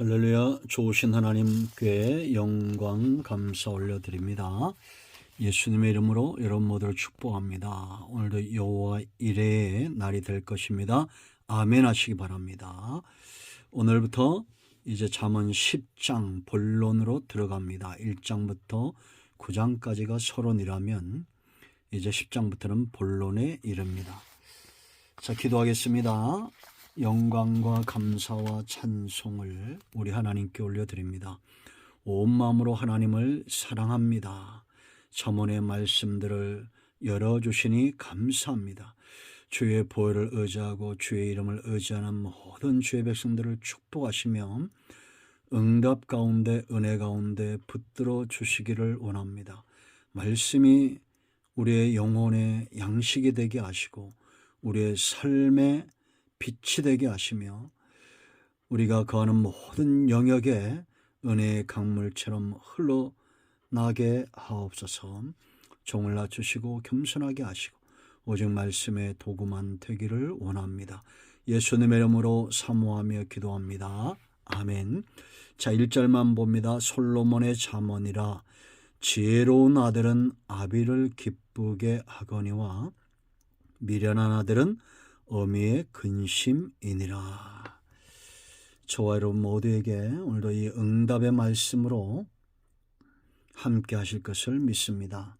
할렐루야 좋으신 하나님 께 영광 감사 올려드립니다. 예수님의 이름으로 여러분 모두를 축복합니다. 오늘도 여호와 일의 날이 될 것입니다. 아멘 하시기 바랍니다. 오늘부터 이제 잠언 10장 본론으로 들어갑니다. 1장부터 9장까지가 서론이라면 이제 10장부터는 본론에 이릅니다. 자, 기도하겠습니다. 영광과 감사와 찬송을 우리 하나님께 올려드립니다. 온 마음으로 하나님을 사랑합니다. 점원의 말씀들을 열어주시니 감사합니다. 주의 보혈을 의지하고 주의 이름을 의지하는 모든 주의 백성들을 축복하시며 응답 가운데 은혜 가운데 붙들어 주시기를 원합니다. 말씀이 우리의 영혼의 양식이 되게 하시고 우리의 삶의 빛이 되게 하시며 우리가 거하는 모든 영역에 은혜의 강물처럼 흘러나게 하옵소서 종을 낮추시고 겸손하게 하시고 오직 말씀의 도구만 되기를 원합니다. 예수님의 이름으로 사모하며 기도합니다. 아멘. 자, 1절만 봅니다. 솔로몬의 잠언이라 지혜로운 아들은 아비를 기쁘게 하거니와 미련한 아들은 어미의 근심이니라. 저와 여러분 모두에게 오늘도 이 응답의 말씀으로 함께 하실 것을 믿습니다.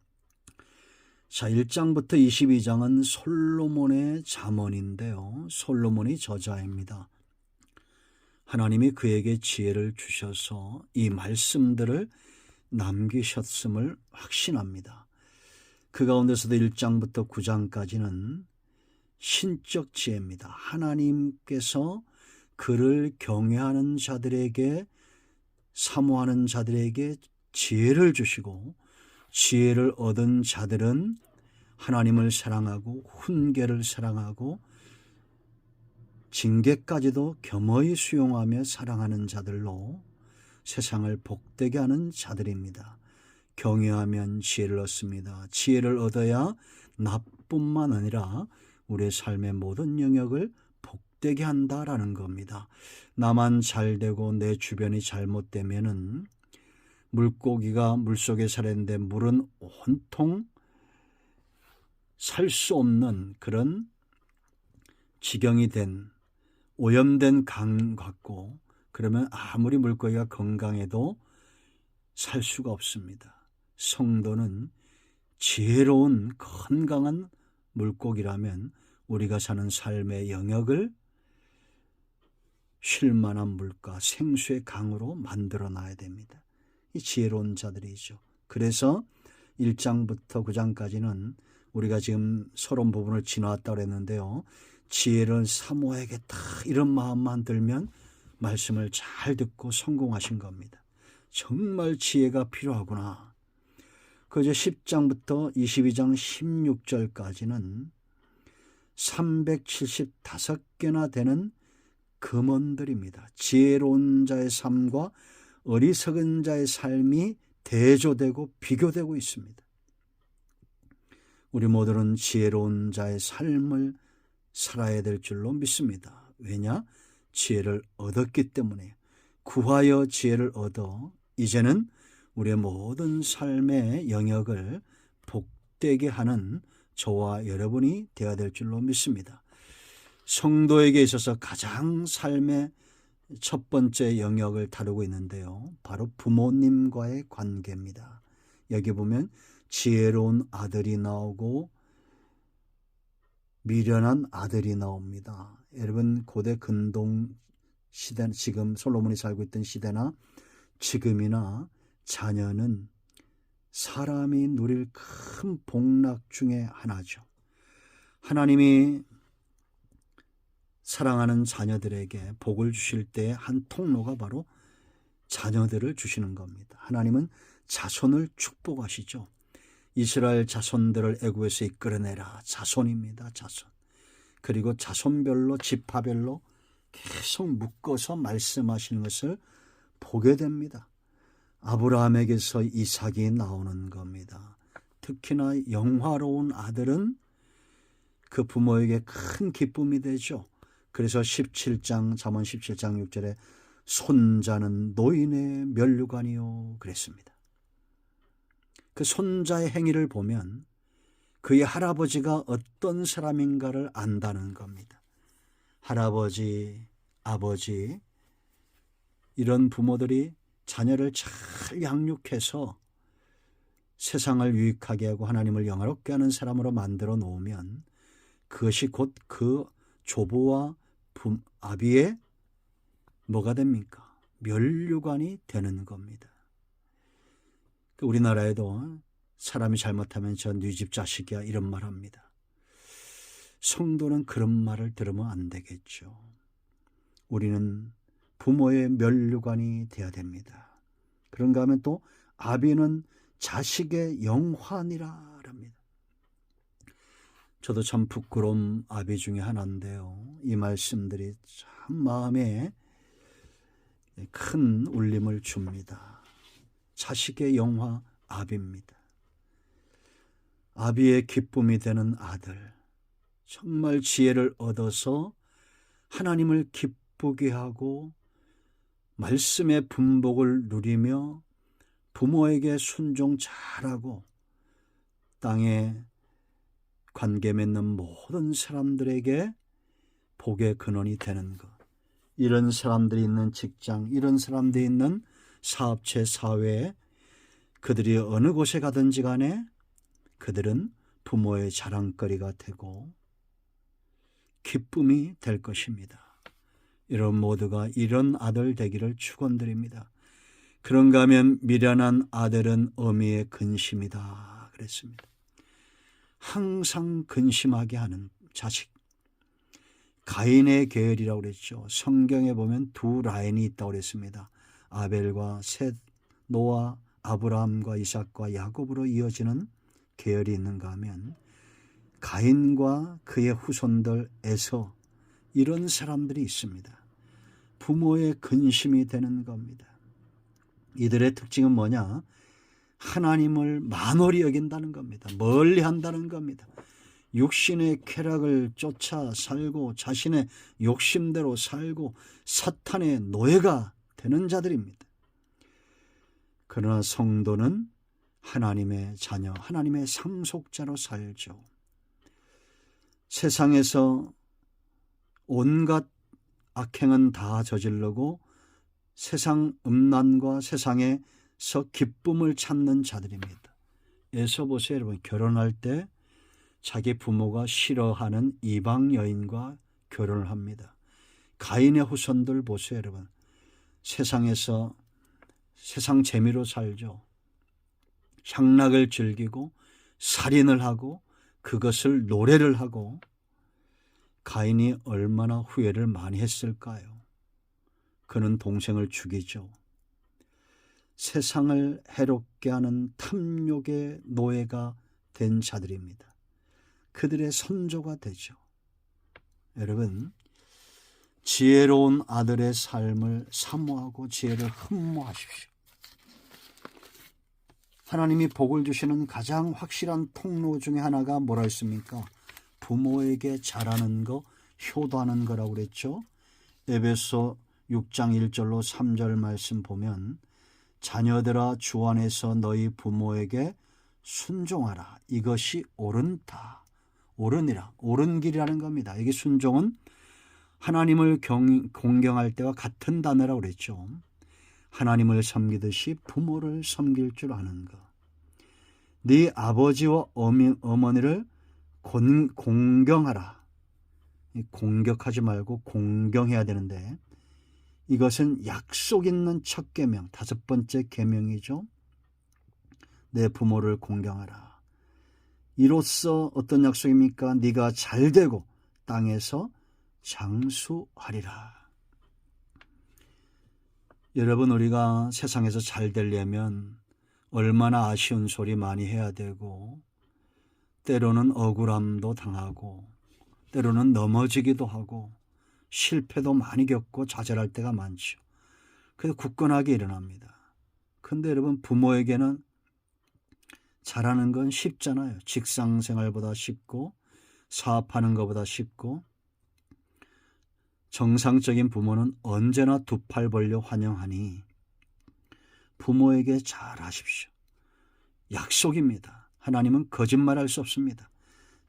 자, 1장부터 22장은 솔로몬의 잠언인데요. 솔로몬이 저자입니다. 하나님이 그에게 지혜를 주셔서 이 말씀들을 남기셨음을 확신합니다. 그 가운데서도 1장부터 9장까지는 신적 지혜입니다. 하나님께서 그를 경외하는 자들에게 사모하는 자들에게 지혜를 주시고 지혜를 얻은 자들은 하나님을 사랑하고 훈계를 사랑하고 징계까지도 겸허히 수용하며 사랑하는 자들로 세상을 복되게 하는 자들입니다. 경외하면 지혜를 얻습니다. 지혜를 얻어야 나뿐만 아니라 우리의 삶의 모든 영역을 복되게 한다라는 겁니다. 나만 잘 되고 내 주변이 잘못되면은 물고기가 물속에 살았는데 물은 온통 살 수 없는 그런 지경이 된 오염된 강 같고 그러면 아무리 물고기가 건강해도 살 수가 없습니다. 성도는 지혜로운 건강한 물고기라면 우리가 사는 삶의 영역을 쉴 만한 물가, 생수의 강으로 만들어 놔야 됩니다. 이 지혜로운 자들이죠. 그래서 1장부터 9장까지는 우리가 지금 서론 부분을 지나왔다고 그랬는데요. 지혜를 사모해야겠다 이런 마음만 들면 말씀을 잘 듣고 성공하신 겁니다. 정말 지혜가 필요하구나. 그저 10장부터 22장 16절까지는 375개나 되는 금원들입니다. 지혜로운 자의 삶과 어리석은 자의 삶이 대조되고 비교되고 있습니다. 우리 모두는 지혜로운 자의 삶을 살아야 될 줄로 믿습니다. 왜냐? 지혜를 얻었기 때문에 구하여 지혜를 얻어 이제는 우리의 모든 삶의 영역을 복되게 하는 저와 여러분이 되어야 될 줄로 믿습니다. 성도에게 있어서 가장 삶의 첫 번째 영역을 다루고 있는데요. 바로 부모님과의 관계입니다. 여기 보면 지혜로운 아들이 나오고 미련한 아들이 나옵니다. 여러분 고대 근동 시대 지금 솔로몬이 살고 있던 시대나 지금이나 자녀는 사람이 누릴 큰 복락 중의 하나죠. 하나님이 사랑하는 자녀들에게 복을 주실 때 한 통로가 바로 자녀들을 주시는 겁니다. 하나님은 자손을 축복하시죠. 이스라엘 자손들을 애굽에서 이끌어내라. 자손입니다. 자손. 그리고 자손별로 지파별로 계속 묶어서 말씀하시는 것을 보게 됩니다. 아브라함에게서 이삭이 나오는 겁니다. 특히나 영화로운 아들은 그 부모에게 큰 기쁨이 되죠. 그래서 17장 잠언 17장 6절에 손자는 노인의 면류관이요 그랬습니다. 그 손자의 행위를 보면 그의 할아버지가 어떤 사람인가를 안다는 겁니다. 할아버지, 아버지 이런 부모들이 자녀를 잘 양육해서 세상을 유익하게 하고 하나님을 영화롭게 하는 사람으로 만들어 놓으면 그것이 곧 그 조부와 부, 아비의 뭐가 됩니까? 면류관이 되는 겁니다. 그 우리나라에도 사람이 잘못하면 저네집 자식이야 이런 말 합니다. 성도는 그런 말을 들으면 안 되겠죠. 우리는 부모의 면류관이 돼야 됩니다. 그런가 하면 또 아비는 자식의 영환이라 합니다. 저도 참 부끄러운 아비 중에 하나인데요. 이 말씀들이 참 마음에 큰 울림을 줍니다. 자식의 영화 아비입니다. 아비의 기쁨이 되는 아들. 정말 지혜를 얻어서 하나님을 기쁘게 하고 말씀의 분복을 누리며 부모에게 순종 잘하고 땅에 관계 맺는 모든 사람들에게 복의 근원이 되는 것. 이런 사람들이 있는 직장, 이런 사람들이 있는 사업체, 사회에 그들이 어느 곳에 가든지 간에 그들은 부모의 자랑거리가 되고 기쁨이 될 것입니다. 이런 모두가 이런 아들 되기를 축원드립니다. 그런가 하면 미련한 아들은 어미의 근심이다 그랬습니다. 항상 근심하게 하는 자식. 가인의 계열이라고 그랬죠. 성경에 보면 두 라인이 있다고 그랬습니다. 아벨과 셋, 노아, 아브라함과 이삭과 야곱으로 이어지는 계열이 있는가 하면 가인과 그의 후손들에서 이런 사람들이 있습니다. 부모의 근심이 되는 겁니다. 이들의 특징은 뭐냐? 하나님을 만홀히 여긴다는 겁니다. 멀리 한다는 겁니다. 육신의 쾌락을 쫓아 살고 자신의 욕심대로 살고 사탄의 노예가 되는 자들입니다. 그러나 성도는 하나님의 자녀, 하나님의 상속자로 살죠. 세상에서 온갖 악행은 다 저질르고 세상 음란과 세상에서 기쁨을 찾는 자들입니다. 에서 보세요, 여러분. 결혼할 때 자기 부모가 싫어하는 이방 여인과 결혼을 합니다. 가인의 후손들 보세요, 여러분. 세상에서 세상 재미로 살죠. 향락을 즐기고 살인을 하고 그것을 노래를 하고 가인이 얼마나 후회를 많이 했을까요? 그는 동생을 죽이죠. 세상을 해롭게 하는 탐욕의 노예가 된 자들입니다. 그들의 선조가 되죠. 여러분, 지혜로운 아들의 삶을 사모하고 지혜를 흠모하십시오. 하나님이 복을 주시는 가장 확실한 통로 중에 하나가 뭐라 했습니까? 부모에게 잘하는 거, 효도하는 거라고 그랬죠. 에베소 6장 1절로 3절 말씀 보면 자녀들아 주 안에서 너희 부모에게 순종하라. 이것이 옳은다. 옳으니라. 옳은 길이라는 겁니다. 이게 순종은 하나님을 경, 공경할 때와 같은 단어라고 그랬죠. 하나님을 섬기듯이 부모를 섬길 줄 아는 것. 네 아버지와 어미, 어머니를 곤, 공경하라. 공격하지 말고 공경해야 되는데 이것은 약속 있는 첫 계명, 다섯 번째 계명이죠. 내 부모를 공경하라. 이로써 어떤 약속입니까? 네가 잘 되고 땅에서 장수하리라. 여러분 우리가 세상에서 잘 되려면 얼마나 아쉬운 소리 많이 해야 되고 때로는 억울함도 당하고 때로는 넘어지기도 하고 실패도 많이 겪고 좌절할 때가 많죠. 그래서 굳건하게 일어납니다. 근데 여러분 부모에게는 잘하는 건 쉽잖아요. 직장 생활보다 쉽고 사업하는 것보다 쉽고 정상적인 부모는 언제나 두 팔 벌려 환영하니 부모에게 잘하십시오. 약속입니다. 하나님은 거짓말할 수 없습니다.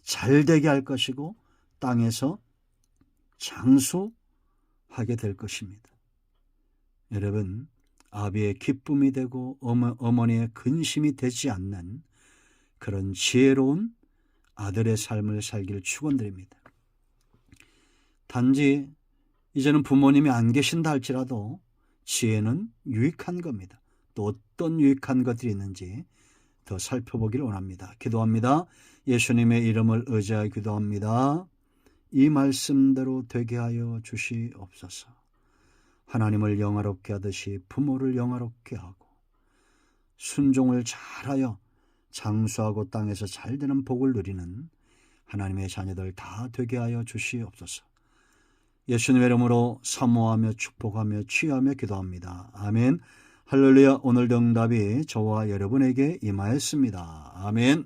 잘 되게 할 것이고 땅에서 장수하게 될 것입니다. 여러분, 아비의 기쁨이 되고 어머, 어머니의 근심이 되지 않는 그런 지혜로운 아들의 삶을 살기를 축원드립니다. 단지 이제는 부모님이 안 계신다 할지라도 지혜는 유익한 겁니다. 또 어떤 유익한 것들이 있는지 더 살펴보기를 원합니다. 기도합니다. 예수님의 이름을 의지하여 기도합니다. 이 말씀대로 되게 하여 주시옵소서. 하나님을 영화롭게 하듯이 부모를 영화롭게 하고 순종을 잘하여 장수하고 땅에서 잘 되는 복을 누리는 하나님의 자녀들 다 되게 하여 주시옵소서. 예수님의 이름으로 사모하며 축복하며 취하며 기도합니다. 아멘. 할렐루야 오늘 응답이 저와 여러분에게 임하였습니다. 아멘.